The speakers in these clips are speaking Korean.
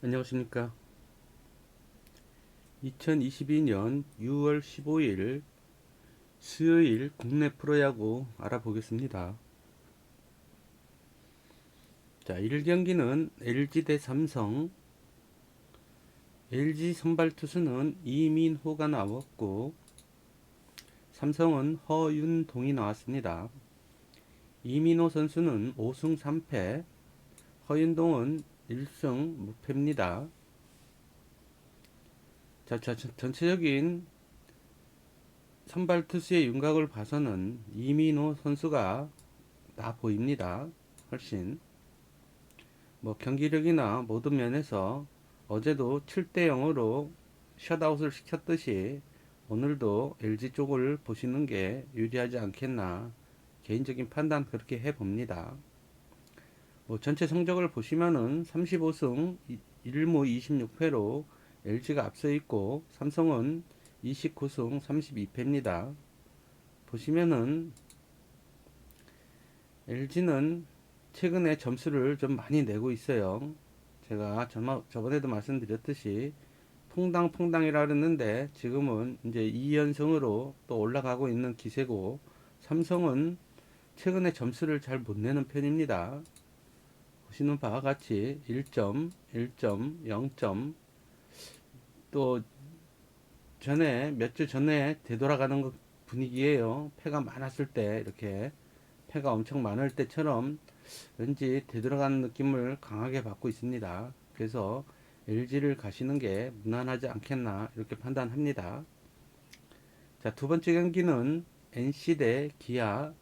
안녕하십니까. 2022년 6월 15일 수요일 국내 프로야구 알아보겠습니다. 자, 1경기는 LG 대 삼성. LG 선발 투수는 이민호가 나왔고, 삼성은 허윤동이 나왔습니다. 이민호 선수는 5승 3패, 허윤동은 1승 무패입니다. 자, 자, 전- 전체적인 선발 투수의 윤곽을 봐서는 이민호 선수가 나 보입니다. 훨씬. 뭐 경기력이나 모든 면에서 어제도 7대 0으로 셧아웃을 시켰듯이 오늘도 LG 쪽을 보시는 게 유리하지 않겠나 개인적인 판단 그렇게 해 봅니다. 뭐 전체 성적을 보시면은 35승 1무 26패로 LG가 앞서 있고 삼성은 29승 32패입니다. 보시면은 LG는 최근에 점수를 좀 많이 내고 있어요. 제가 저번에도 말씀드렸듯이 퐁당퐁당이라 그랬는데 지금은 이제 2연승으로 또 올라가고 있는 기세고 삼성은 최근에 점수를 잘 못 내는 편입니다. 보시는 바와 같이 1점, 1점, 0점 또 전에 몇 주 전에 되돌아가는 것 분위기예요. 패가 많았을 때 이렇게 패가 엄청 많을 때처럼 왠지 되돌아가는 느낌을 강하게 받고 있습니다. 그래서 LG를 가시는 게 무난하지 않겠나 이렇게 판단합니다. 자, 두 번째 경기는 NC 대 기아.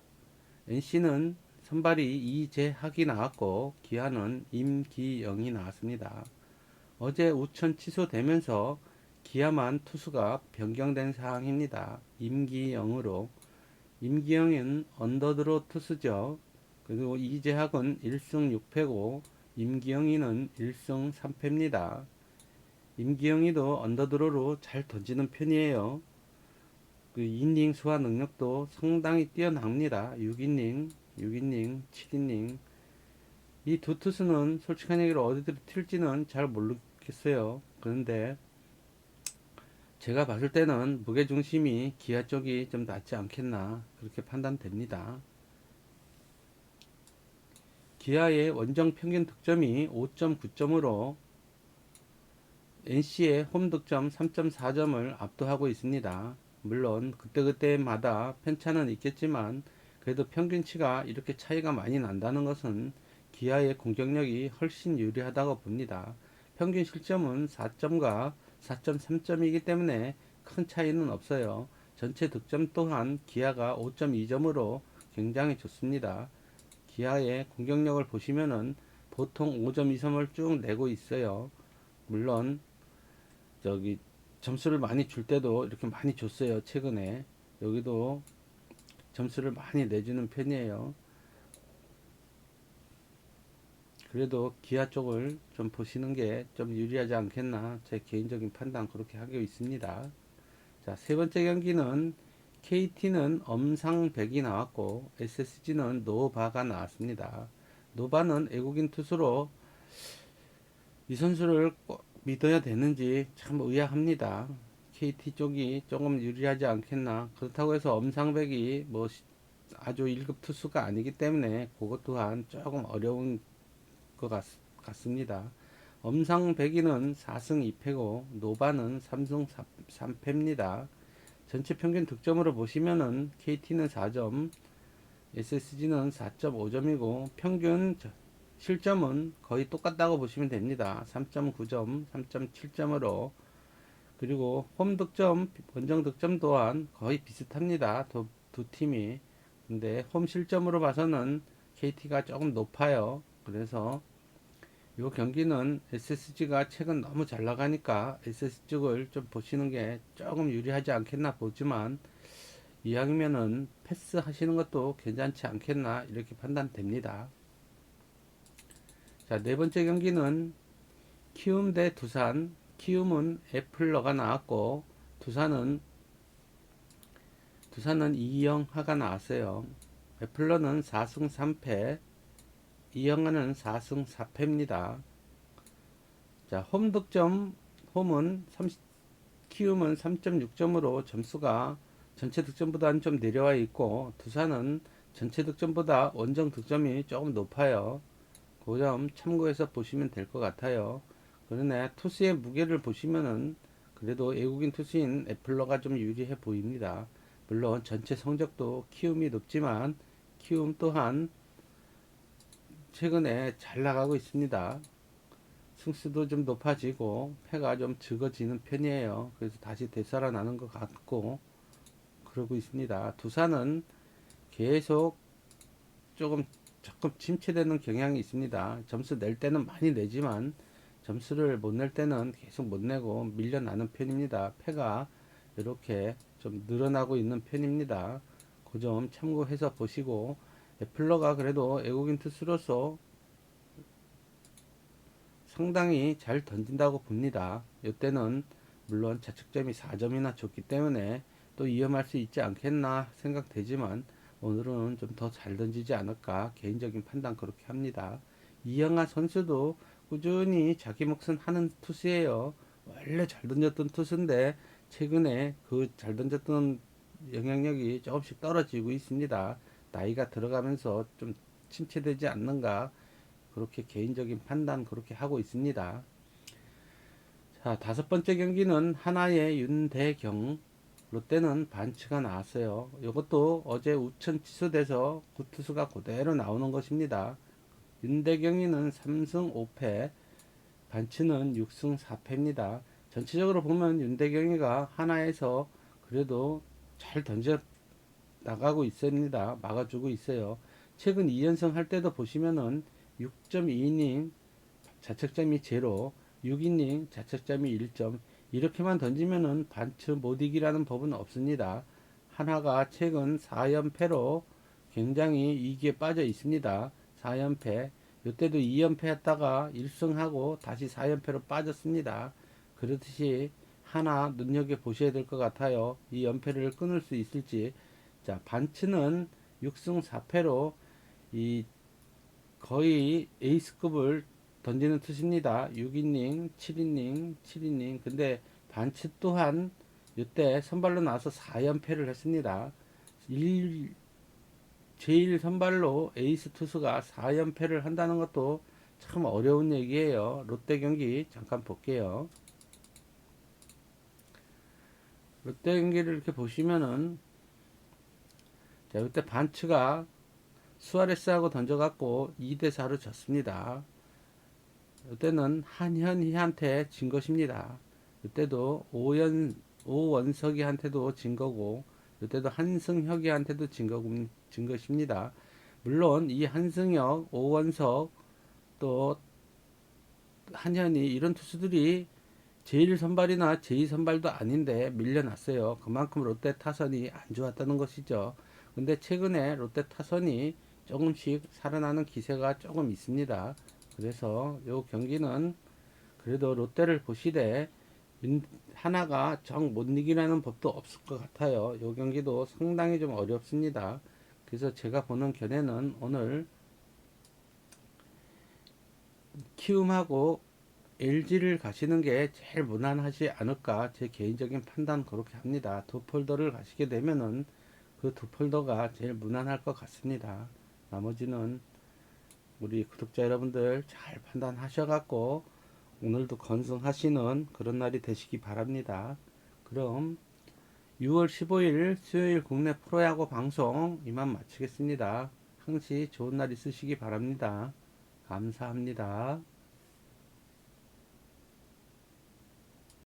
NC는 선발이 이재학이 나왔고 기아는 임기영이 나왔습니다. 어제 우천 취소되면서 기아만 투수가 변경된 상황입니다. 임기영으로 임기영은 언더드로 투수죠. 그리고 이재학은 1승 6패고 임기영이는 1승 3패입니다. 임기영이도 언더드로로 잘 던지는 편이에요. 그 이닝 소화 능력도 상당히 뛰어납니다. 6이닝, 6이닝, 7이닝. 이 두 투수는 솔직한 얘기로 어디를 튈지는 잘 모르겠어요. 그런데 제가 봤을 때는 무게중심이 기아 쪽이 좀 낫지 않겠나 그렇게 판단됩니다. 기아의 원정 평균 득점이 5.9점으로 NC의 홈 득점 3.4점을 압도하고 있습니다. 물론 그때그때마다 편차는 있겠지만 그래도 평균치가 이렇게 차이가 많이 난다는 것은 기아의 공격력이 훨씬 유리하다고 봅니다. 평균 실점은 4점과 4.3점이기 때문에 큰 차이는 없어요. 전체 득점 또한 기아가 5.2점으로 굉장히 좋습니다. 기아의 공격력을 보시면은 보통 5점 이상을 쭉 내고 있어요. 물론 저기 점수를 많이 줄 때도 이렇게 많이 줬어요. 최근에 여기도 점수를 많이 내주는 편이에요. 그래도 기아 쪽을 좀 보시는 게 좀 유리하지 않겠나 제 개인적인 판단 그렇게 하고 있습니다. 자, 세 번째 경기는 KT는 엄상백이 나왔고 SSG는 노바가 나왔습니다. 노바는 외국인 투수로 이 선수를 꼭 믿어야 되는지 참 의아합니다. KT 쪽이 조금 유리하지 않겠나. 그렇다고 해서 엄상백이 뭐 시- 아주 1급 투수가 아니기 때문에 그것 또한 조금 어려운 것 같, 같습니다. 엄상백이는 4승 2패고 노바는 3승 3 패입니다. 전체 평균 득점으로 보시면은 KT는 4점, SSG는 4.5점이고 평균 저- 실점은 거의 똑같다고 보시면 됩니다. 3.9점, 3.7점으로 그리고 홈 득점, 원정 득점 또한 거의 비슷합니다. 두, 두 팀이 근데 홈 실점으로 봐서는 KT가 조금 높아요. 그래서 이 경기는 SSG가 최근 너무 잘 나가니까 SSG 쪽을 좀 보시는 게 조금 유리하지 않겠나 보지만 이왕이면은 패스 하시는 것도 괜찮지 않겠나 이렇게 판단됩니다. 자, 네 번째 경기는 키움 대 두산. 키움은 애플러가 나왔고 두산은 두산은 이영하가 나왔어요. 애플러는 4승 3패, 이영하는 4승 4패입니다. 자, 홈 득점, 홈은 30, 키움은 3.6점으로 점수가 전체 득점보다는 좀 내려와 있고, 두산은 전체 득점보다 원정 득점이 조금 높아요. 그 점 참고해서 보시면 될 것 같아요. 그러네, 투수의 무게를 보시면은 그래도 외국인 투수인 애플러가 좀 유리해 보입니다. 물론 전체 성적도 키움이 높지만 키움 또한 최근에 잘 나가고 있습니다. 승수도 좀 높아지고 패가 좀 적어지는 편이에요. 그래서 다시 되살아나는 것 같고 그러고 있습니다. 두산은 계속 조금 조금 침체되는 경향이 있습니다. 점수 낼 때는 많이 내지만 점수를 못 낼 때는 계속 못 내고 밀려나는 편입니다. 패가 이렇게 좀 늘어나고 있는 편입니다. 그 점 참고해서 보시고 애플러가 그래도 외국인 투수로서 상당히 잘 던진다고 봅니다. 이때는 물론 자책점이 4점이나 줬기 때문에 또 위험할 수 있지 않겠나 생각되지만 오늘은 좀 더 잘 던지지 않을까 개인적인 판단 그렇게 합니다. 이영하 선수도 꾸준히 자기 몫은 하는 투수예요. 원래 잘 던졌던 투수인데 최근에 그 잘 던졌던 영향력이 조금씩 떨어지고 있습니다. 나이가 들어가면서 좀 침체되지 않는가 그렇게 개인적인 판단 그렇게 하고 있습니다. 자 다섯 번째 경기는 하나의 윤대경 롯데는 반치가 나왔어요. 이것도 어제 우천 취소돼서 구투수가 그대로 나오는 것입니다. 윤대경이는 3승 5패, 반치는 6승 4패입니다. 전체적으로 보면 윤대경이가 하나에서 그래도 잘 던져 나가고 있습니다. 막아주고 있어요. 최근 2연승 할 때도 보시면은 6.2이닝 자책점이 제로, 6이닝 자책점이 1점, 이렇게만 던지면은 반츠 못 이기라는 법은 없습니다. 하나가 최근 4연패로 굉장히 이기에 빠져 있습니다. 4연패. 이때도 2연패 했다가 1승하고 다시 4연패로 빠졌습니다. 그렇듯이 하나 눈여겨 보셔야 될 것 같아요. 이 연패를 끊을 수 있을지. 자, 반츠는 6승 4패로 이 거의 에이스급을 던지는 투수입니다. 6이닝, 7이닝, 7이닝. 근데 반치 또한 이때 선발로 나와서 4연패를 했습니다. 1, 제일 선발로 에이스 투수가 4연패를 한다는 것도 참 어려운 얘기예요. 롯데 경기 잠깐 볼게요. 롯데 경기를 이렇게 보시면은 자, 이때 반츠가 수아레스하고 던져갖고 2대 4로 졌습니다. 이때는 한현희한테 진 것입니다. 이때도 오연 오원석이한테도 진 거고 이때도 한승혁이한테도 진, 거, 진 것입니다. 물론 이 한승혁, 오원석 또 한현희 이런 투수들이 제1 선발이나 제2 선발도 아닌데 밀려났어요. 그만큼 롯데 타선이 안 좋았다는 것이죠. 근데 최근에 롯데 타선이 조금씩 살아나는 기세가 조금 있습니다. 그래서 요 경기는 그래도 롯데를 보시되 하나가 정 못 이기라는 법도 없을 것 같아요. 요 경기도 상당히 좀 어렵습니다. 그래서 제가 보는 견해는 오늘 키움하고 LG를 가시는 게 제일 무난하지 않을까 제 개인적인 판단 그렇게 합니다. 두 폴더를 가시게 되면은 그 두 폴더가 제일 무난할 것 같습니다. 나머지는 우리 구독자 여러분들 잘 판단하셔갖고 오늘도 건승하시는 그런 날이 되시기 바랍니다. 그럼 6월 15일 수요일 국내 프로야구 방송 이만 마치겠습니다. 항시 좋은 날 있으시기 바랍니다. 감사합니다.